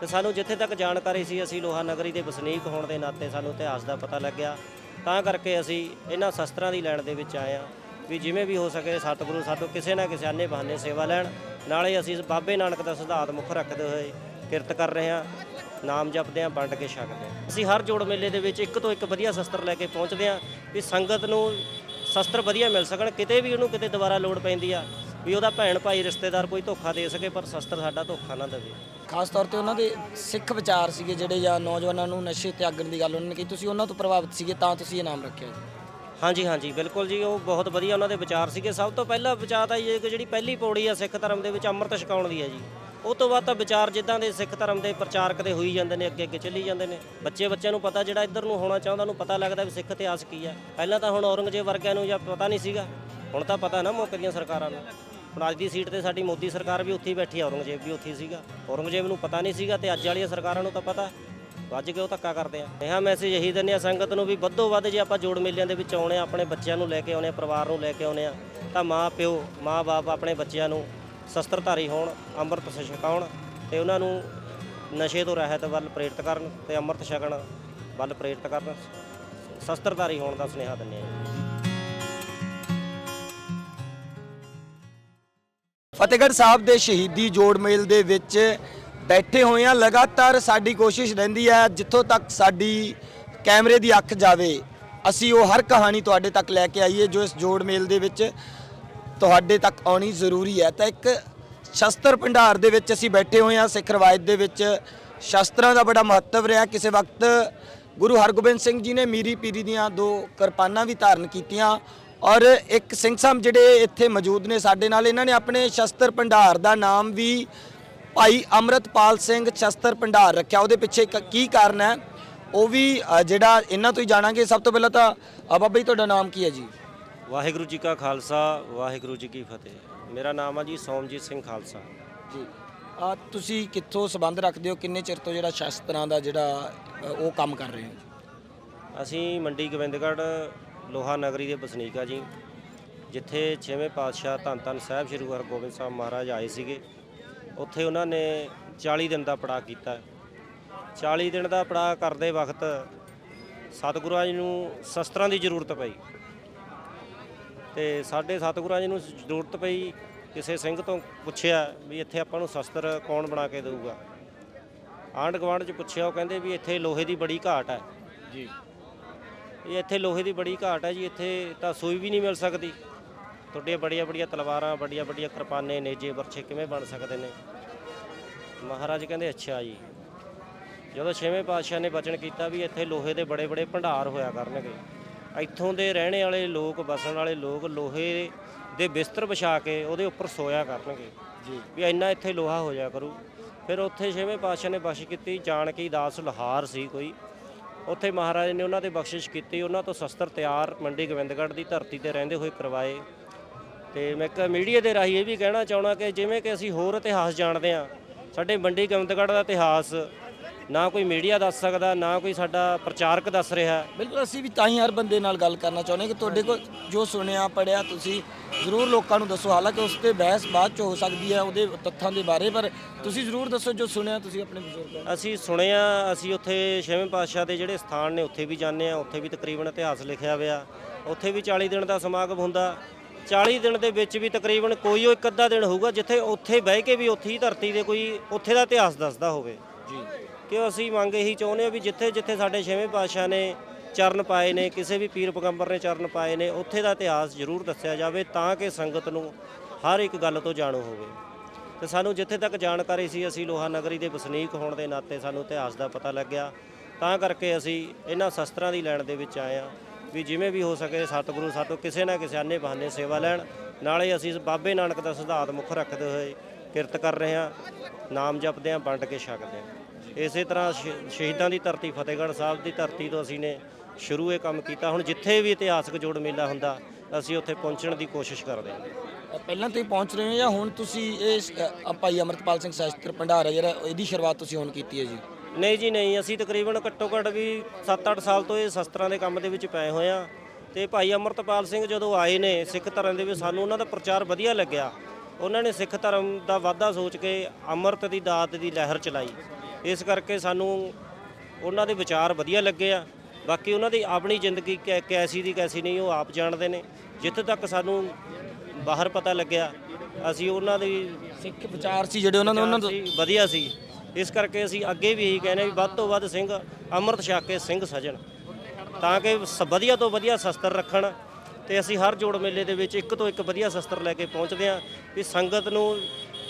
ਤੇ ਸਾਨੂੰ ਜਿੱਥੇ ਤੱਕ ਜਾਣਕਾਰੀ ਸੀ, ਅਸੀਂ ਲੋਹਾ ਨਗਰੀ ਦੇ ਵਸਨੀਕ ਹੋਣ ਦੇ ਨਾਤੇ ਸਾਨੂੰ ਇਤਿਹਾਸ ਦਾ ਪਤਾ ਲੱਗਿਆ। ਤਾਂ ਕਰਕੇ ਅਸੀਂ ਇਹਨਾਂ ਸ਼ਸਤਰਾਂ ਦੀ ਲੈਣ ਦੇ ਵਿੱਚ ਆਏ ਆ ਵੀ ਜਿਵੇਂ ਵੀ ਹੋ ਸਕੇ ਸਤਿਗੁਰੂ ਸਾਤੋਂ ਕਿਸੇ ਨਾ ਕਿਸੇ ਆਨੇ ਬਹਾਨੇ ਸੇਵਾ ਲੈਣ। ਨਾਲੇ ਅਸੀਂ ਬਾਬੇ ਨਾਨਕ ਦਾ ਸਿਧਾਂਤ ਮੁੱਖ ਰੱਖਦੇ ਹੋਏ ਕਿਰਤ ਕਰ ਰਹੇ ਹਾਂ, ਨਾਮ ਜਪਦੇ ਹਾਂ, ਵੰਡ ਕੇ ਛਕਦੇ ਹਾਂ। ਅਸੀਂ ਹਰ ਜੋੜ ਮੇਲੇ ਦੇ ਵਿੱਚ ਇੱਕ ਤੋਂ ਇੱਕ ਵਧੀਆ ਸ਼ਸਤਰ ਲੈ ਕੇ ਪਹੁੰਚਦੇ ਹਾਂ ਵੀ ਸੰਗਤ ਨੂੰ ਸ਼ਸਤਰ ਵਧੀਆ ਮਿਲ ਸਕਣ। ਕਿਤੇ ਵੀ ਉਹਨੂੰ ਕਿਤੇ ਦੁਬਾਰਾ ਲੋੜ ਪੈਂਦੀ ਆ ਵੀ ਉਹਦਾ ਭੈਣ ਭਾਈ ਰਿਸ਼ਤੇਦਾਰ ਕੋਈ ਧੋਖਾ ਦੇ ਸਕੇ, ਪਰ ਸ਼ਸਤਰ ਸਾਡਾ ਧੋਖਾ ਨਾ ਦੇਵੇ। ਖਾਸ ਤੌਰ ਤੇ ਉਹਨਾਂ ਦੇ ਸਿੱਖ ਵਿਚਾਰ ਸੀਗੇ ਜਿਹੜੇ ਜਾਂ ਨੌਜਵਾਨਾਂ ਨੂੰ ਨਸ਼ੇ ਤਿਆਗਣ ਦੀ ਗੱਲ ਉਹਨਾਂ ਨੇ ਕਹੀ। ਤੁਸੀਂ ਉਹਨਾਂ ਤੋਂ ਪ੍ਰਭਾਵਿਤ ਸੀਗੇ ਤਾਂ ਤੁਸੀਂ ਇਹ ਨਾਮ ਰੱਖਿਆ ਜੀ। ਹਾਂਜੀ ਹਾਂਜੀ, ਬਿਲਕੁਲ ਜੀ, ਉਹ ਬਹੁਤ ਵਧੀਆ ਉਹਨਾਂ ਦੇ ਵਿਚਾਰ ਸੀਗੇ। ਸਭ ਤੋਂ ਪਹਿਲਾ ਵਿਚਾਰ ਤਾਂ ਇਹ ਕਿ ਜਿਹੜੀ ਪਹਿਲੀ ਪੌੜੀ ਆ ਸਿੱਖ ਧਰਮ ਦੇ ਵਿੱਚ ਅੰਮ੍ਰਿਤ ਛਕਾਉਣ ਦੀ ਹੈ ਜੀ। ਉਹ ਤੋਂ ਬਾਅਦ ਤਾਂ ਵਿਚਾਰ ਜਿੱਦਾਂ ਦੇ ਸਿੱਖ ਧਰਮ ਦੇ ਪ੍ਰਚਾਰਕ ਦੇ ਹੋਈ ਜਾਂਦੇ ਨੇ ਅੱਗੇ ਅੱਗੇ ਚੱਲੀ ਜਾਂਦੇ ਨੇ। ਬੱਚੇ ਬੱਚਿਆਂ ਨੂੰ ਪਤਾ ਜਿਹੜਾ ਇੱਧਰ ਨੂੰ ਹੋਣਾ ਚਾਹੁੰਦਾ, ਉਹਨੂੰ ਪਤਾ ਲੱਗਦਾ ਵੀ ਸਿੱਖ ਇਤਿਹਾਸ ਕੀ ਹੈ। ਪਹਿਲਾਂ ਤਾਂ ਹੁਣ ਔਰੰਗਜ਼ੇਬ ਵਰਗਿਆਂ ਨੂੰ ਜਾਂ ਪਤਾ ਨਹੀਂ ਸੀਗਾ। ਹੁਣ ਤਾਂ ਪਤਾ ਨਾ ਮੌਕੇ ਦੀਆਂ ਸਰਕਾਰਾਂ ਨੂੰ। ਹੁਣ ਅੱਜ ਦੀ ਸੀਟ ਤੇ ਸਾਡੀ ਮੋਦੀ ਸਰਕਾਰ ਵੀ ਉੱਥੇ ਹੀ ਬੈਠੀ ਆ, ਔਰੰਗਜ਼ੇਬ ਵੀ ਉੱਥੇ ਹੀ ਸੀਗਾ। ਔਰੰਗਜ਼ੇਬ ਨੂੰ ਪਤਾ ਨਹੀਂ ਸੀਗਾ ਤੇ ਅੱਜ ਵਾਲੀਆਂ ਸਰਕਾਰਾਂ ਨੂੰ ਤਾਂ ਪਤਾ। ਵੱਜ ਕੇ ਉਹ ਧੱਕਾ ਕਰਦੇ ਆ? ਇਹ ਮੈਸੇਜ ਇਹੀ ਦਿੰਦੇ ਆ, ਸੰਗਤ ਨੂੰ ਵੀ ਵੱਧੋ ਵੱਧ ਜੇ ਆਪਾਂ ਜੋੜ ਮੇਲਿਆਂ ਦੇ ਵਿੱਚ ਆਉਣੇ ਆ, ਆਪਣੇ ਬੱਚਿਆਂ ਨੂੰ ਲੈ ਕੇ ਆਉਣੇ ਆ, ਪਰਿਵਾਰ ਨੂੰ ਲੈ ਕੇ ਆਉਣੇ ਆ, ਤਾਂ ਮਾਂ, ਪਿਓ ਮਾਂ-ਬਾਪ ਆਪਣੇ ਬੱਚਿਆਂ ਨੂੰ ਸ਼ਸਤਰਧਾਰੀ ਹੋਣ, ਅੰਮ੍ਰਿਤ ਛਕਾਉਣ ਤੇ ਉਹਨਾਂ ਨੂੰ ਨਸ਼ੇ ਤੋਂ ਰਹਿਤ ਵੱਲ ਪ੍ਰੇਰਿਤ ਕਰਨ ਤੇ ਅੰਮ੍ਰਿਤ ਛਕਣ ਵੱਲ ਪ੍ਰੇਰਿਤ ਕਰਨ। ਸ਼ਸਤਰਧਾਰੀ ਹੋਣ ਦਾ ਸੁਨੇਹਾ ਦਿੰਦੇ ਆ। ਫਤਿਹਗੜ੍ਹ ਸਾਹਿਬ ਦੇ ਸ਼ਹੀਦੀ ਜੋੜ ਮੇਲ ਦੇ ਵਿੱਚ ਬੈਠੇ ਹੋਏ ਆ ਲਗਾਤਾਰ ਸਾਡੀ ਕੋਸ਼ਿਸ਼ ਰਹਿੰਦੀ ਹੈ, ਜਿੱਥੋਂ ਤੱਕ ਸਾਡੀ ਕੈਮਰੇ ਦੀ ਅੱਖ ਜਾਵੇ, ਅਸੀਂ ਉਹ ਹਰ ਕਹਾਣੀ ਤੁਹਾਡੇ ਤੱਕ ਲੈ ਕੇ ਆਈਏ, ਜੋ ਇਸ ਜੋੜ ਮੇਲ ਦੇ ਵਿੱਚ ਤੁਹਾਡੇ ਤੱਕ ਆਉਣੀ ਜ਼ਰੂਰੀ ਹੈ। ਤਾਂ ਇੱਕ ਸ਼ਸਤਰ ਭੰਡਾਰ ਦੇ ਵਿੱਚ ਅਸੀਂ ਬੈਠੇ ਹੋਏ ਹਾਂ, ਸਿੱਖ ਰਵਾਇਤ ਦੇ ਵਿੱਚ। ਸ਼ਸਤਰਾਂ ਦਾ ਬੜਾ ਮਹੱਤਵ ਰਿਹਾ। ਕਿਸੇ ਵਕਤ ਗੁਰੂ ਹਰਗੋਬਿੰਦ ਸਿੰਘ ਜੀ ਨੇ ਮੀਰੀ ਪੀਰੀ ਦੀਆਂ ਦੋ ਕਿਰਪਾਨਾਂ ਵੀ ਧਾਰਨ ਕੀਤੀਆਂ। ਔਰ ਇੱਕ ਸਿੰਘ ਸਾਹਿਬ ਜਿਹੜੇ ਇੱਥੇ ਮੌਜੂਦ ਨੇ ਸਾਡੇ ਨਾਲ ਇਹਨਾਂ ਨੇ ਆਪਣੇ ਸ਼ਸਤਰ ਭੰਡਾਰ ਦਾ ਨਾਮ ਵੀ ਭਾਈ ਅਮਰਤਪਾਲ ਸਿੰਘ ਸ਼ਸਤਰ ਭੰਡਾਰ ਰੱਖਿਆ। ਉਹਦੇ ਪਿੱਛੇ ਕੀ ਕਾਰਨ ਹੈ? ਉਹ ਵੀ ਜਿਹੜਾ ਇਹਨਾਂ ਤੋਂ ਹੀ ਜਾਣਾਂਗੇ। ਸਭ ਤੋਂ ਪਹਿਲਾਂ ਤਾਂ ਬਾਬਾ ਜੀ ਤੁਹਾਡਾ ਨਾਮ ਕੀ ਹੈ ਜੀ? ਵਾਹਿਗੁਰੂ ਜੀ ਕਾ ਖਾਲਸਾ ਵਾਹਿਗੁਰੂ ਜੀ ਕੀ ਫਤਿਹ। ਮੇਰਾ ਨਾਮ ਆ ਜੀ ਸੋਮਜੀਤ ਸਿੰਘ ਖਾਲਸਾ। ਜੀ। ਆ ਤੁਸੀਂ ਕਿੱਥੋਂ ਸੰਬੰਧ ਰੱਖਦੇ ਹੋ? ਕਿੰਨੇ ਚਿਰ ਤੋਂ ਜਿਹੜਾ ਸ਼ਸਤਰਾਂ ਦਾ ਜਿਹੜਾ ਉਹ ਕੰਮ ਕਰ ਰਹੇ ਹੋ? ਅਸੀਂ ਮੰਡੀ ਗੋਬਿੰਦਗੜ੍ਹ ਲੋਹਾ ਨਗਰੀ ਦੇ ਵਸਨੀਕ ਆ ਜੀ। ਜਿੱਥੇ ਛੇਵੇਂ ਪਾਤਸ਼ਾਹ ਧੰਨ ਧੰਨ ਸਾਹਿਬ ਸ੍ਰੀ ਗੁਰੂ ਹਰਗੋਬਿੰਦ ਸਾਹਿਬ ਮਹਾਰਾਜ ਆਏ ਸੀਗੇ। ਉੱਥੇ ਉਹਨਾਂ ਨੇ 40 ਦਿਨ ਦਾ ਪੜਾਅ ਕੀਤਾ। 40 ਦਿਨ ਦਾ ਪੜਾਅ ਕਰਦੇ ਵਕਤ ਸਤਿਗੁਰਾਂ ਜੀ ਨੂੰ ਸ਼ਸਤਰਾਂ ਦੀ ਜ਼ਰੂਰਤ ਪਈ। ਤੇ ਸਾਡੇ ਸਤਿਗੁਰਾਂ ਜੀ ਨੂੰ ਜ਼ਰੂਰਤ ਪਈ, ਕਿਸੇ ਸਿੰਘ ਤੋਂ ਪੁੱਛਿਆ ਵੀ ਇੱਥੇ ਆਪਾਂ ਨੂੰ ਸ਼ਸਤਰ ਕੌਣ ਬਣਾ ਕੇ ਦੇਊਗਾ। ਆਂਢ ਗੁਆਂਢ ਚ ਪੁੱਛਿਆ, ਉਹ ਕਹਿੰਦੇ ਵੀ ਇੱਥੇ ਲੋਹੇ ਦੀ ਬੜੀ ਘਾਟ ਹੈ। ਜੀ। ਇਹ ਇੱਥੇ ਲੋਹੇ ਦੀ ਬੜੀ ਘਾਟ ਹੈ ਜੀ ਇੱਥੇ ਤਾਂ ਸੂਈ ਵੀ ਨਹੀਂ ਮਿਲ ਸਕਦੀ। ਤੁਹਾਡੀਆਂ ਬੜੀਆਂ ਬੜੀਆਂ ਤਲਵਾਰਾਂ ਬੜੀਆਂ ਬੜੀਆਂ ਕਿਰਪਾਨੇ ਨੇਜੇ ਵਰਛੇ ਕਿਵੇਂ ਬਣ ਸਕਦੇ ਨੇ। ਮਹਾਰਾਜ ਕਹਿੰਦੇ ਅੱਛਾ ਜੀ। ਜਦੋਂ ਛੇਵੇਂ ਪਾਤਸ਼ਾਹ ਨੇ ਬਚਨ ਕੀਤਾ ਵੀ ਇੱਥੇ ਲੋਹੇ ਦੇ ਬੜੇ ਬੜੇ ਭੰਡਾਰ ਹੋਇਆ ਕਰਨਗੇ ਇੱਥੋਂ ਦੇ ਰਹਿਣੇ ਵਾਲੇ ਲੋਕ ਵਸਣ ਵਾਲੇ ਲੋਕ ਲੋਹੇ ਦੇ ਬਿਸਤਰ ਵਿਛਾ ਕੇ ਉਹਦੇ ਉੱਪਰ ਸੋਇਆ ਕਰਨਗੇ। ਜੀ। ਵੀ ਇੰਨਾ ਇੱਥੇ ਲੋਹਾ ਹੋ ਜਾ ਕਰੂ। ਫਿਰ ਉੱਥੇ ਛੇਵੇਂ ਪਾਤਸ਼ਾਹ ਨੇ ਬਖਸ਼ ਕੀਤੀ ਜਾਨਕੀ ਦਾਸ ਲੋਹਾਰ ਸੀ ਕੋਈ। ਉੱਥੇ ਮਹਾਰਾਜ ਨੇ ਉਹਨਾਂ ਤੇ ਬਖਸ਼ਿਸ਼ ਕੀਤੀ, ਉਹਨਾਂ ਤੋਂ ਸ਼ਸਤਰ ਤਿਆਰ ਮੰਡੀ ਗੋਬਿੰਦਗੜ੍ਹ ਦੀ ਧਰਤੀ ਤੇ ਰਹਿੰਦੇ ਹੋਏ ਕਰਵਾਏ। ਤੇ ਮੈਂ ਇੱਕ ਮੀਡੀਆ ਦੇ ਰਾਹੀਂ ਇਹ ਵੀ ਕਹਿਣਾ ਚਾਹਣਾ ਕਿ ਜਿਵੇਂ ਕਿ ਅਸੀਂ ਹੋਰ ਇਤਿਹਾਸ ਜਾਣਦੇ ਹਾਂ, ਸਾਡੇ ਮੰਡੀ ਗੋਬਿੰਦਗੜ੍ਹ ਦਾ ਇਤਿਹਾਸ ਨਾ ਕੋਈ ਮੀਡੀਆ ਦੱਸ ਸਕਦਾ ਨਾ ਕੋਈ ਸਾਡਾ ਪ੍ਰਚਾਰਕ ਦੱਸ ਰਿਹਾ। ਬਿਲਕੁਲ ਅਸੀਂ ਵੀ ਤਾਂ ਹੀ ਹਰ ਬੰਦੇ ਨਾਲ ਗੱਲ ਕਰਨਾ ਚਾਹੁੰਦੇ ਕਿ ਤੁਹਾਡੇ ਕੋਲ ਜੋ ਸੁਣਿਆ ਪੜਿਆ ਤੁਸੀਂ ਜ਼ਰੂਰ ਲੋਕਾਂ ਨੂੰ ਦੱਸੋ। ਹਾਲਾਂਕਿ ਉਸ ਤੇ ਬਹਿਸ ਬਾਅਦ ਚ ਹੋ ਸਕਦੀ ਹੈ ਉਹਦੇ ਤੱਥਾਂ ਦੇ ਬਾਰੇ ਪਰ ਤੁਸੀਂ ਜ਼ਰੂਰ ਦੱਸੋ ਜੋ ਸੁਣਿਆ ਤੁਸੀਂ ਆਪਣੇ ਬਜ਼ੁਰਗਾਂ ਅਸੀਂ ਸੁਣਿਆ ਅਸੀਂ ਉੱਥੇ ਛੇਵੇਂ ਪਾਤਸ਼ਾਹ ਦੇ ਜਿਹੜੇ ਸਥਾਨ ਨੇ ਉੱਥੇ ਵੀ ਜਾਂਦੇ ਆ ਉੱਥੇ ਵੀ ਤਕਰੀਬਨ ਇਤਿਹਾਸ ਲਿਖਿਆ ਹੋਇਆ। ਉੱਥੇ ਵੀ 40 ਦਿਨ ਦਾ ਸਮਾਗਮ ਹੁੰਦਾ। 40 ਦਿਨ ਦੇ ਵਿੱਚ ਵੀ ਤਕਰੀਬਨ ਕੋਈ ਉਹ ਇੱਕ ਅੱਧਾ ਦਿਨ ਹੋਊਗਾ ਜਿੱਥੇ ਉੱਥੇ ਬਹਿ ਕੇ ਵੀ ਉੱਥੇ ਹੀ ਧਰਤੀ ਦੇ ਕੋਈ ਉੱਥੇ ਦਾ ਇਤਿਹਾਸ ਦੱਸਦਾ ਹੋਵੇ। ਜੀ। ਕਿ ਅਸੀਂ ਮੰਗ ਇਹੀ ਚਾਹੁੰਦੇ ਹਾਂ ਵੀ ਜਿੱਥੇ ਜਿੱਥੇ ਸਾਡੇ ਛੇਵੇਂ ਪਾਤਸ਼ਾਹ ਨੇ ਚਰਨ ਪਾਏ ਨੇ, ਕਿਸੇ ਵੀ ਪੀਰ ਪੈਗੰਬਰ ਨੇ ਚਰਨ ਪਾਏ ਨੇ, ਉੱਥੇ ਦਾ ਇਤਿਹਾਸ ਜ਼ਰੂਰ ਦੱਸਿਆ ਜਾਵੇ ਤਾਂ ਕਿ ਸੰਗਤ ਨੂੰ ਹਰ ਇੱਕ ਗੱਲ ਤੋਂ ਜਾਣੂ ਹੋਵੇ। ਤੇ ਸਾਨੂੰ ਜਿੱਥੇ ਤੱਕ ਜਾਣਕਾਰੀ ਸੀ, ਅਸੀਂ ਲੋਹਾ ਨਗਰੀ ਦੇ ਵਸਨੀਕ ਹੋਣ ਦੇ ਨਾਤੇ ਸਾਨੂੰ ਇਤਿਹਾਸ ਦਾ ਪਤਾ ਲੱਗਿਆ। ਤਾਂ ਕਰਕੇ ਅਸੀਂ ਇਹਨਾਂ ਸ਼ਸਤਰਾਂ ਦੀ ਲੈਣ ਦੇ ਵਿੱਚ ਆਏ ਆ ਵੀ ਜਿਵੇਂ ਵੀ ਹੋ ਸਕੇ ਸਤਿਗੁਰੂ ਸਾਤੋਂ ਕਿਸੇ ਨਾ ਕਿਸੇ ਆਨੇ ਬਹਾਨੇ ਸੇਵਾ ਲੈਣ। ਨਾਲੇ ਅਸੀਂ ਬਾਬੇ ਨਾਨਕ ਦਾ ਸਿਧਾਂਤ ਮੁੱਖ ਰੱਖਦੇ ਹੋਏ ਕਿਰਤ ਕਰ ਰਹੇ ਹਾਂ, ਨਾਮ ਜਪਦੇ ਹਾਂ, ਵੰਡ ਕੇ ਛਕਦੇ ਹਾਂ। ਇਸੇ ਤਰ੍ਹਾਂ ਸ਼- ਸ਼ਹੀਦਾਂ ਦੀ ਧਰਤੀ ਫਤਿਹਗੜ੍ਹ ਸਾਹਿਬ ਦੀ ਧਰਤੀ ਤੋਂ ਅਸੀਂ ਨੇ ਸ਼ੁਰੂ ਇਹ ਕੰਮ ਕੀਤਾ। ਹੁਣ ਜਿੱਥੇ ਵੀ ਇਤਿਹਾਸਕ ਜੋੜ ਮੇਲਾ ਹੁੰਦਾ ਅਸੀਂ ਉੱਥੇ ਪਹੁੰਚਣ ਦੀ ਕੋਸ਼ਿਸ਼ ਕਰਦੇ ਹਾਂ। ਪਹਿਲਾਂ ਤੋਂ ਹੀ ਪਹੁੰਚ ਰਹੇ ਹੋ ਜਾਂ ਹੁਣ ਤੁਸੀਂ ਇਹ ਸ- ਅ, ਭਾਈ ਅਮਰਤਪਾਲ ਸਿੰਘ ਸ਼ਾਸਤਰ ਭੰਡਾਰ ਹੈ ਜਿਹੜਾ ਇਹਦੀ ਸ਼ੁਰੂਆਤ ਤੁਸੀਂ ਹੁਣ ਕੀਤੀ ਹੈ ਜੀ? ਨਹੀਂ ਜੀ ਨਹੀਂ। ਅਸੀਂ ਤਕਰੀਬਨ ਘੱਟੋ ਘੱਟ ਵੀ 7-8 ਸਾਲ ਤੋਂ ਇਹ ਸ਼ਸਤਰਾਂ ਦੇ ਕੰਮ ਦੇ ਵਿੱਚ ਪਏ ਹੋਏ ਆ ਤੇ ਭਾਈ ਅਮਰਤਪਾਲ ਸਿੰਘ ਜਦੋਂ ਆਏ ਨੇ ਸਿੱਖ ਧਰਮ ਦੇ ਵਿੱਚ ਸਾਨੂੰ ਉਹਨਾਂ ਦਾ ਪ੍ਰਚਾਰ ਵਧੀਆ ਲੱਗਿਆ। ਉਹਨਾਂ ਨੇ ਸਿੱਖ ਧਰਮ ਦਾ ਵਾਧਾ ਸੋਚ ਕੇ ਅੰਮ੍ਰਿਤ ਦੀ ਦਾਤ ਦੀ ਲਹਿਰ ਚਲਾਈ। ਇਸ ਕਰਕੇ ਸਾਨੂੰ ਉਹਨਾਂ ਦੇ ਵਿਚਾਰ ਵਧੀਆ ਲੱਗੇ ਆ। ਬਾਕੀ ਉਹਨਾਂ ਦੀ ਆਪਣੀ ਜ਼ਿੰਦਗੀ ਕੈ- ਕੈਸੀ ਦੀ ਕੈਸੀ ਨਹੀਂ ਉਹ ਆਪ ਜਾਣਦੇ ਨੇ। ਜਿੱਥੇ ਤੱਕ ਸਾਨੂੰ ਬਾਹਰ ਪਤਾ ਲੱਗਿਆ ਅਸੀਂ ਉਹਨਾਂ ਦੀ ਸਿੱਖ ਵਿਚਾਰ ਸੀ ਜਿਹੜੇ ਉਹਨਾਂ ਦੇ ਉਹਨਾਂ ਸੀ ਵਧੀਆ ਸੀ। ਇਸ ਕਰਕੇ ਅਸੀਂ ਅੱਗੇ ਵੀ ਇਹੀ ਕਹਿੰਦੇ ਵੀ ਵੱਧ ਤੋਂ ਵੱਧ ਸਿੰਘ ਅੰਮ੍ਰਿਤ ਛਕ ਕੇ ਸਿੰਘ ਸਜਣ। ਤਾਂ ਕਿ ਸ- ਵਧੀਆ ਤੋਂ ਵਧੀਆ ਸ਼ਸਤਰ ਰੱਖਣ ਤੇ ਅਸੀਂ ਹਰ ਜੋੜ ਮੇਲੇ ਦੇ ਵਿੱਚ ਇੱਕ ਤੋਂ ਇੱਕ ਵਧੀਆ ਸ਼ਸਤਰ ਲੈ ਕੇ ਪਹੁੰਚਦੇ ਹਾਂ ਵੀ ਸੰਗਤ ਨੂੰ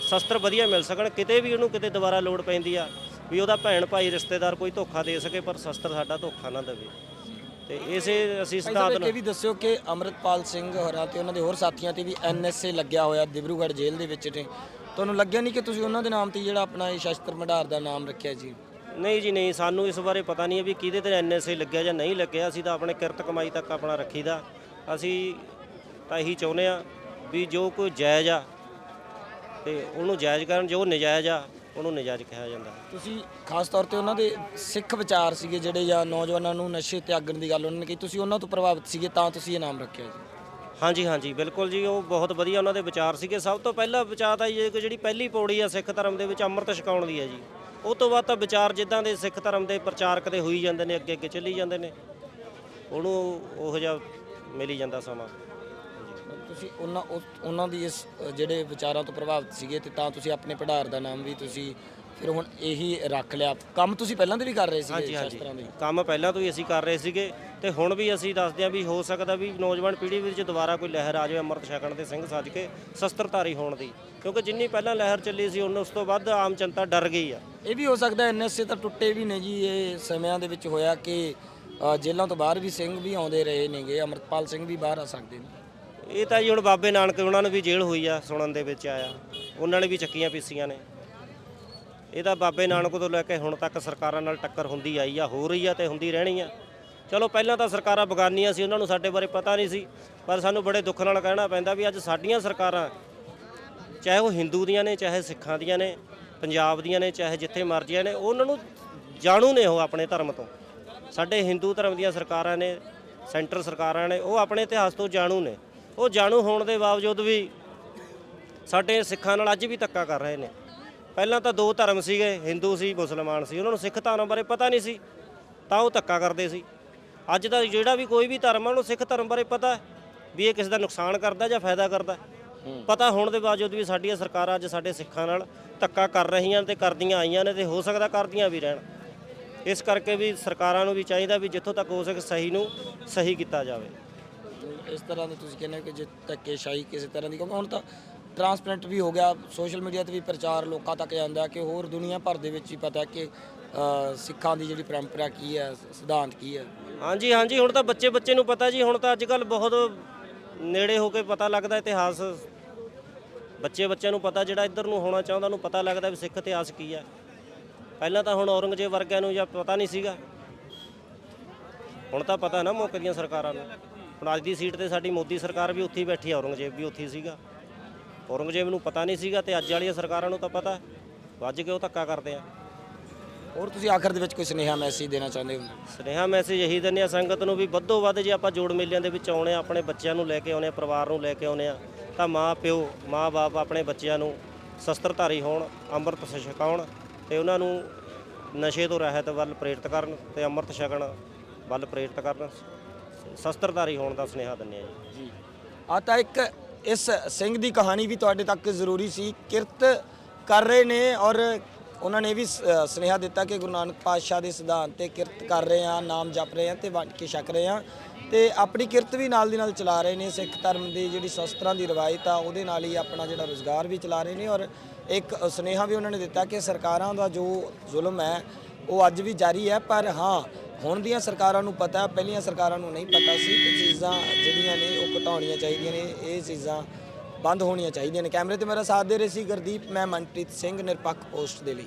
ਸ਼ਸਤਰ ਵਧੀਆ ਮਿਲ ਸਕਣ। ਕਿਤੇ ਵੀ ਉਹਨੂੰ ਕਿਤੇ ਦੁਬਾਰਾ ਲੋੜ ਪੈਂਦੀ ਆ ਵੀ ਉਹਦਾ ਭੈਣ ਭਾਈ ਰਿਸ਼ਤੇਦਾਰ ਕੋਈ ਧੋਖਾ ਦੇ ਸਕੇ ਪਰ ਸ਼ਸਤਰ ਸਾਡਾ ਧੋਖਾ ਨਾ ਦੇਵੇ। ਤੇ ਇਸੇ ਅਸੀਂ ਸਿਧਾਂਤ ਇਹ ਵੀ ਦੱਸਿਓ ਕਿ ਅਮਰਤਪਾਲ ਸਿੰਘ ਹੋਰਾਂ ਤੇ ਉਹਨਾਂ ਦੇ ਹੋਰ ਸਾਥੀਆਂ ਤੇ ਵੀ ਐਨਐਸਏ ਲੱਗਿਆ ਹੋਇਆ ਦਿਬਰੂਗੜ੍ਹ ਜੇਲ੍ਹ ਦੇ ਵਿੱਚ ਨੇ ਤੁਹਾਨੂੰ ਲੱਗਿਆ ਨਹੀਂ ਕਿ ਤੁਸੀਂ ਉਹਨਾਂ ਦੇ ਨਾਮ ਤੇ ਜਿਹੜਾ ਆਪਣਾ ਇਹ ਸ਼ਸਤਰ ਮਢਾਰ ਦਾ ਨਾਮ ਰੱਖਿਆ ਜੀ? ਨਹੀਂ ਜੀ ਨਹੀਂ। ਸਾਨੂੰ ਇਸ ਬਾਰੇ ਪਤਾ ਨਹੀਂ ਹੈ ਵੀ ਕਿਹਦੇ ਤੇ ਐਨਐਸਏ ਲੱਗਿਆ ਜਾਂ ਨਹੀਂ ਲੱਗਿਆ। ਅਸੀਂ ਤਾਂ ਆਪਣੇ ਕਿਰਤ ਕਮਾਈ ਤੱਕ ਆਪਣਾ ਰੱਖੀਦਾ। ਅਸੀਂ ਤਾਂ ਇਹੀ ਚਾਹੁੰਦੇ ਆ ਵੀ ਜੋ ਕੋਈ ਜਾਇਜ਼ ਆ ਤੇ ਉਹਨੂੰ ਜਾਇਜ਼ ਕਰਨ ਜੋ ਨਜਾਇਜ਼ ਆ ਉਹਨੂੰ ਨਜਾਇਜ਼ ਕਿਹਾ ਜਾਂਦਾ ਤੁਸੀਂ ਖਾਸ ਤੌਰ ਤੇ ਉਹਨਾਂ ਦੇ ਸਿੱਖ ਵਿਚਾਰ ਸੀਗੇ ਜਿਹੜੇ ਜਾਂ ਨੌਜਵਾਨਾਂ ਨੂੰ ਨਸ਼ੇ ਤਿਆਗਣ ਦੀ ਗੱਲ ਉਹਨਾਂ ਨੇ ਕਹੀ। ਤੁਸੀਂ ਉਹਨਾਂ ਤੋਂ ਪ੍ਰਭਾਵਿਤ ਸੀਗੇ ਤਾਂ ਤੁਸੀਂ ਇਹ ਨਾਮ ਰੱਖਿਆ ਜੀ? ਹਾਂਜੀ ਹਾਂਜੀ ਬਿਲਕੁਲ ਜੀ ਉਹ ਬਹੁਤ ਵਧੀਆ ਉਹਨਾਂ ਦੇ ਵਿਚਾਰ ਸੀਗੇ। ਸਭ ਤੋਂ ਪਹਿਲਾ ਵਿਚਾਰ ਤਾਂ ਇਹ ਜਿਹੜੀ ਪਹਿਲੀ ਪੌੜੀ ਆ ਸਿੱਖ ਧਰਮ ਦੇ ਵਿੱਚ ਅੰਮ੍ਰਿਤ ਛਕਾਉਣ ਦੀ ਹੈ ਜੀ। ਉਹ ਤੋਂ ਬਾਅਦ ਤਾਂ ਵਿਚਾਰ ਜਿੱਦਾਂ ਦੇ ਸਿੱਖ ਧਰਮ ਦੇ ਪ੍ਰਚਾਰਕ ਦੇ ਹੋਈ ਜਾਂਦੇ ਨੇ ਅੱਗੇ ਅੱਗੇ ਚੱਲੀ ਜਾਂਦੇ ਨੇ। ਉਹਨੂੰ ਉਹੋ ਜਿਹਾ ਮਿਲੀ ਜਾਂਦਾ ਸਮਾਂ। ਤੁਸੀਂ ਉਹਨਾਂ ਉਸ- ਉਹਨਾਂ ਦੀ ਇਸ ਅ, ਜਿਹੜੇ ਵਿਚਾਰਾਂ ਤੋਂ ਪ੍ਰਭਾਵਿਤ ਸੀਗੇ ਤੇ ਤਾਂ ਤੁਸੀਂ ਆਪਣੇ ਪੜਾਰ ਦਾ ਨਾਮ ਵੀ ਤੁਸੀਂ ਫਿਰ ਹੁਣ ਇਹੀ ਰੱਖ ਲਿਆ। ਕੰਮ ਤੁਸੀਂ ਪਹਿਲਾਂ ਤੇ ਵੀ ਕਰ ਰਹੇ ਸੀਗੇ ਹਾਂਜੀ ਹਾਂਜੀ। ਸ਼ਸਤਰਾਂ ਦੇ? ਕੰਮ ਪਹਿਲਾਂ ਤੋਂ ਹੀ ਅਸੀਂ ਕਰ ਰਹੇ ਸੀਗੇ ਤੇ ਹੁਣ ਵੀ ਅਸੀਂ ਦੱਸਦੇ ਹਾਂ ਵੀ ਹੋ ਸਕਦਾ ਵੀ ਨੌਜਵਾਨ ਪੀੜ੍ਹੀ ਵਿੱਚ ਦੁਬਾਰਾ ਕੋਈ ਲਹਿਰ ਆ ਜਾਵੇ ਅੰਮ੍ਰਿਤ ਛਕਣ ਦੇ ਸਿੰਘ ਸੱਜ ਕੇ ਸ਼ਸਤਰਧਾਰੀ ਹੋਣ ਦੀ। ਕਿਉਂਕਿ ਜਿੰਨੀ ਪਹਿਲਾਂ ਲਹਿਰ ਚੱਲੀ ਸੀ ਉਹਨ ਉਸ ਤੋਂ ਵੱਧ ਆਮ ਜਨਤਾ ਡਰ ਗਈ ਆ। ਇਹ ਵੀ ਹੋ ਸਕਦਾ ਐਨਐਸਏ ਤਾਂ ਟੁੱਟੇ ਵੀ ਨੇ ਜੀ ਇਹ ਸਮਿਆਂ ਦੇ ਵਿੱਚ ਹੋਇਆ ਕਿ ਅ, ਜੇਲ੍ਹਾਂ ਤੋਂ ਬਾਹਰ ਵੀ ਸਿੰਘ ਵੀ ਆਉਂਦੇ ਰਹੇ ਨੇਗੇ ਅਮਰਤਪਾਲ ਸਿੰਘ ਵੀ ਬਾਹਰ ਆ ਸਕਦੇ ਨੇ। ਇਹ ਤਾਂ ਜੀ ਹੁਣ ਬਾਬੇ ਨਾਨਕ ਉਹਨਾਂ ਨੂੰ ਵੀ ਜੇਲ੍ਹ ਹੋਈ ਆ ਸੁਣਨ ਦੇ ਵਿੱਚ ਆਇਆ। ਉਹਨਾਂ ਨੇ ਵੀ ਚੱਕੀਆਂ ਪੀਸੀਆਂ ਨੇ। ਇਹ ਤਾਂ ਬਾਬੇ ਨਾਨਕ ਤੋਂ ਲੈ ਕੇ ਹੁਣ ਤੱਕ ਸਰਕਾਰਾਂ ਨਾਲ ਟੱਕਰ ਹੁੰਦੀ ਆਈ ਆ, ਹੋ ਰਹੀ ਆ ਤੇ ਹੁੰਦੀ ਰਹਿਣੀ ਆ। ਚਲੋ ਪਹਿਲਾਂ ਤਾਂ ਸਰਕਾਰਾਂ ਬਗਾਨੀਆਂ ਸੀ, ਉਹਨਾਂ ਨੂੰ ਸਾਡੇ ਬਾਰੇ ਪਤਾ ਨਹੀਂ ਸੀ, ਪਰ ਸਾਨੂੰ ਬੜੇ ਦੁੱਖ ਨਾਲ ਕਹਿਣਾ ਪੈਂਦਾ ਵੀ ਅੱਜ ਸਾਡੀਆਂ ਸਰਕਾਰਾਂ, ਚਾਹੇ ਉਹ ਹਿੰਦੂ ਦੀਆਂ ਨੇ, ਚਾਹੇ ਸਿੱਖਾਂ ਦੀਆਂ ਨੇ, ਪੰਜਾਬ ਦੀਆਂ ਨੇ, ਚਾਹੇ ਜਿੱਥੇ ਮਰਜ਼ੀਆਂ ਨੇ, ਉਹਨਾਂ ਨੂੰ ਜਾਣੂ ਨੇ ਉਹ ਆਪਣੇ ਧਰਮ ਤੋਂ। ਸਾਡੇ ਹਿੰਦੂ ਧਰਮ ਦੀਆਂ ਸਰਕਾਰਾਂ ਨੇ, ਸੈਂਟਰ ਸਰਕਾਰਾਂ ਨੇ, ਉਹ ਆਪਣੇ ਇਤਿਹਾਸ ਤੋਂ ਜਾਣੂ ਨੇ। ਉਹ ਜਾਣੂ ਹੋਣ ਦੇ ਬਾਵਜੂਦ ਵੀ ਸਾਡੇ ਸਿੱਖਾਂ ਨਾਲ ਅੱਜ ਵੀ ਧੱਕਾ ਕਰ ਰਹੇ ਨੇ। ਪਹਿਲਾਂ ਤਾਂ ਦੋ ਧਰਮ ਸੀਗੇ ਹਿੰਦੂ ਸੀ ਮੁਸਲਮਾਨ ਸੀ ਉਹਨਾਂ ਨੂੰ ਸਿੱਖ ਧਰਮ ਬਾਰੇ ਪਤਾ ਨਹੀਂ ਸੀ ਤਾਂ ਉਹ ਧੱਕਾ ਕਰਦੇ ਸੀ। ਅੱਜ ਦਾ ਜਿਹੜਾ ਵੀ ਕੋਈ ਵੀ ਧਰਮ ਆ ਉਹਨੂੰ ਸਿੱਖ ਧਰਮ ਬਾਰੇ ਪਤਾ ਹੈ ਵੀ ਇਹ ਕਿਸੇ ਦਾ ਨੁਕਸਾਨ ਕਰਦਾ ਜਾਂ ਫਾਇਦਾ ਕਰਦਾ ਪਤਾ ਹੋਣ ਦੇ ਬਾਵਜੂਦ ਵੀ ਸਾਡੀਆਂ ਸਰਕਾਰਾਂ ਅੱਜ ਸਾਡੇ ਸਿੱਖਾਂ ਨਾਲ ਧੱਕਾ ਕਰ ਰਹੀਆਂ ਤੇ ਕਰਦੀਆਂ ਆਈਆਂ ਨੇ ਤੇ ਹੋ ਸਕਦਾ ਕਰਦੀਆਂ ਵੀ ਰਹਿਣ। ਇਸ ਕਰਕੇ ਵੀ ਸਰਕਾਰਾਂ ਨੂੰ ਵੀ ਚਾਹੀਦਾ ਵੀ ਜਿੱਥੋਂ ਤੱਕ ਹੋ ਸਕੇ ਸਹੀ ਨੂੰ ਸਹੀ ਕੀਤਾ ਜਾਵੇ। ਇਸ ਤਰ੍ਹਾਂ ਦੇ ਤੁਸੀਂ ਕਹਿੰਦੇ ਹੋ ਕਿ ਜੇ ਧੱਕੇਸ਼ਾਹੀ ਕਿਸੇ ਤਰ੍ਹਾਂ ਦੀ ਕਿਉਂਕਿ ਹੁਣ ਤਾਂ ਟਰਾਂਸਪੇਰੈਂਟ ਵੀ ਹੋ ਗਿਆ ਸੋਸ਼ਲ ਮੀਡੀਆ ਤੇ ਵੀ ਪ੍ਰਚਾਰ ਲੋਕਾਂ ਤੱਕ ਜਾਂਦਾ ਕਿ ਹੋਰ ਦੁਨੀਆ ਭਰ ਦੇ ਵਿੱਚ ਵੀ ਪਤਾ ਕਿ ਅ, ਸਿੱਖਾਂ ਦੀ ਜਿਹੜੀ ਪਰੰਪਰਾ ਕੀ ਹੈ ਸਿਧਾਂਤ ਕੀ ਹੈ। ਹਾਂਜੀ ਹਾਂਜੀ ਹੁਣ ਤਾਂ ਬੱਚੇ ਬੱਚੇ ਨੂੰ ਪਤਾ ਜੀ ਹੁਣ ਤਾਂ ਅੱਜ ਕੱਲ ਬਹੁਤ ਨੇੜੇ ਹੋ ਕੇ ਪਤਾ ਲੱਗਦਾ ਇਤਿਹਾਸ ਬੱਚੇ ਬੱਚਿਆਂ ਨੂੰ ਪਤਾ ਜਿਹੜਾ ਇੱਧਰ ਨੂੰ ਹੋਣਾ ਚਾਹੁੰਦਾ ਉਹਨੂੰ ਪਤਾ ਲੱਗਦਾ ਵੀ ਸਿੱਖ ਇਤਿਹਾਸ ਕੀ ਹੈ। ਪਹਿਲਾਂ ਤਾਂ ਹੁਣ ਔਰੰਗਜ਼ੇਬ ਵਰਗਿਆਂ ਨੂੰ ਜਾਂ ਪਤਾ ਨਹੀਂ ਸੀਗਾ। ਹੁਣ ਤਾਂ ਪਤਾ ਨਾ ਮੌਕੇ ਦੀਆਂ ਸਰਕਾਰਾਂ ਨੂੰ। ਹੁਣ ਅੱਜ ਦੀ ਸੀਟ ਤੇ ਸਾਡੀ ਮੋਦੀ ਸਰਕਾਰ ਵੀ ਉੱਥੇ ਹੀ ਬੈਠੀ ਆ ਔਰੰਗਜ਼ੇਬ ਵੀ ਉੱਥੇ ਹੀ ਸੀਗਾ। ਔਰੰਗਜ਼ੇਬ ਨੂੰ ਪਤਾ ਨਹੀਂ ਸੀਗਾ ਤੇ ਅੱਜ ਵਾਲੀਆਂ ਸਰਕਾਰਾਂ ਨੂੰ ਤਾਂ ਪਤਾ ਵੱਜ ਕੇ ਉਹ ਧੱਕਾ ਕਰਦੇ ਆ। ਹੋਰ ਤੁਸੀਂ ਆਖਰ ਦੇ ਵਿੱਚ ਕੋਈ ਸੁਨੇਹਾ ਮੈਸੇਜ ਦੇਣਾ ਚਾਹੁੰਦੇ ਹੋ? ਸੁਨੇਹਾ ਮੈਸੇਜ ਇਹੀ ਦਿੰਦੇ ਆ ਸੰਗਤ ਨੂੰ ਵੀ ਵੱਧੋ ਵੱਧ ਜੇ ਆਪਾਂ ਜੋੜ ਮੇਲਿਆਂ ਦੇ ਵਿੱਚ ਆਉਣੇ ਆ ਆਪਣੇ ਬੱਚਿਆਂ ਨੂੰ ਲੈ ਕੇ ਆਉਣੇ ਆ ਪਰਿਵਾਰ ਨੂੰ ਲੈ ਕੇ ਆਉਣੇ ਆ ਤਾਂ ਮਾਂ ਪਿਓ ਮਾਂ-ਬਾਪ ਆਪਣੇ ਬੱਚਿਆਂ ਨੂੰ ਸ਼ਸਤਰਧਾਰੀ ਹੋਣ ਅੰਮ੍ਰਿਤ ਛਕਾਉਣ ਤੇ ਉਹਨਾਂ ਨੂੰ ਨਸ਼ੇ ਤੋਂ ਰਹਿਤ ਵੱਲ ਪ੍ਰੇਰਿਤ ਕਰਨ ਤੇ ਅੰਮ੍ਰਿਤ ਛਕਣ ਵੱਲ ਪ੍ਰੇਰਿਤ ਕਰਨ। ਸ਼ਸਤਰਧਾਰੀ ਹੋਣ ਦਾ ਸੁਨੇਹਾ ਦਿੰਦੇ ਆ ਜੀ। ਜੀ। ਆ ਤਾਂ ਇੱਕ ਇਸ ਸਿੰਘ ਦੀ ਕਹਾਣੀ ਵੀ ਤੁਹਾਡੇ ਤੱਕ ਜ਼ਰੂਰੀ ਸੀ। ਕਿਰਤ ਕਰ ਰਹੇ ਨੇ ਔਰ ਉਹਨਾਂ ਨੇ ਇਹ ਵੀ ਸੁਨੇਹਾ ਦਿੱਤਾ ਕਿ ਗੁਰੂ ਨਾਨਕ ਪਾਤਸ਼ਾਹ ਦੇ ਸਿਧਾਂਤ ਤੇ ਕਿਰਤ ਕਰ ਰਹੇ ਆ ਨਾਮ ਜਪ ਰਹੇ ਆ ਤੇ ਵੰਡ ਕੇ ਛਕ ਰਹੇ ਆ ਤੇ ਆਪਣੀ ਕਿਰਤ ਵੀ ਨਾਲ ਦੀ ਨਾਲ ਚਲਾ ਰਹੇ ਨੇ। ਸਿੱਖ ਧਰਮ ਦੀ ਜਿਹੜੀ ਸ਼ਸਤਰਾਂ ਦੀ ਰਵਾਇਤ ਆ, ਉਹਦੇ ਨਾਲ ਹੀ ਆਪਣਾ ਜਿਹੜਾ ਰੋਜ਼ਗਾਰ ਵੀ ਚਲਾ ਰਹੇ ਨੇ ਔਰ ਇੱਕ ਸੁਨੇਹਾ ਵੀ ਉਹਨਾਂ ਨੇ ਦਿੱਤਾ ਕਿ ਸਰਕਾਰਾਂ ਦਾ ਜੋ ਜ਼ੁਲਮ ਹੈ, ਉਹ ਅੱਜ ਵੀ ਜਾਰੀ ਹੈ। ਪਰ ਹਾਂ ਹੁਣ ਦੀਆਂ ਸਰਕਾਰਾਂ ਨੂੰ ਪਤਾ, ਪਹਿਲੀਆਂ ਸਰਕਾਰਾਂ ਨੂੰ ਨਹੀਂ ਪਤਾ ਸੀ ਕਿ ਚੀਜ਼ਾਂ ਜਿਹੜੀਆਂ ਨੇ ਉਹ ਘਟਾਉਣੀਆਂ ਚਾਹੀਦੀਆਂ ਨੇ, ਇਹ ਚੀਜ਼ਾਂ ਬੰਦ ਹੋਣੀਆਂ ਚਾਹੀਦੀਆਂ ਨੇ। ਕੈਮਰੇ ਤੇ ਮੇਰਾ ਸਾਥ ਦੇ ਰਹੇ ਸੀ ਗੁਰਦੀਪ, ਮੈਂ ਮਨਪ੍ਰੀਤ ਸਿੰਘ, ਨਿਰਪੱਖ ਪੋਸਟ ਦੇ ਲਈ।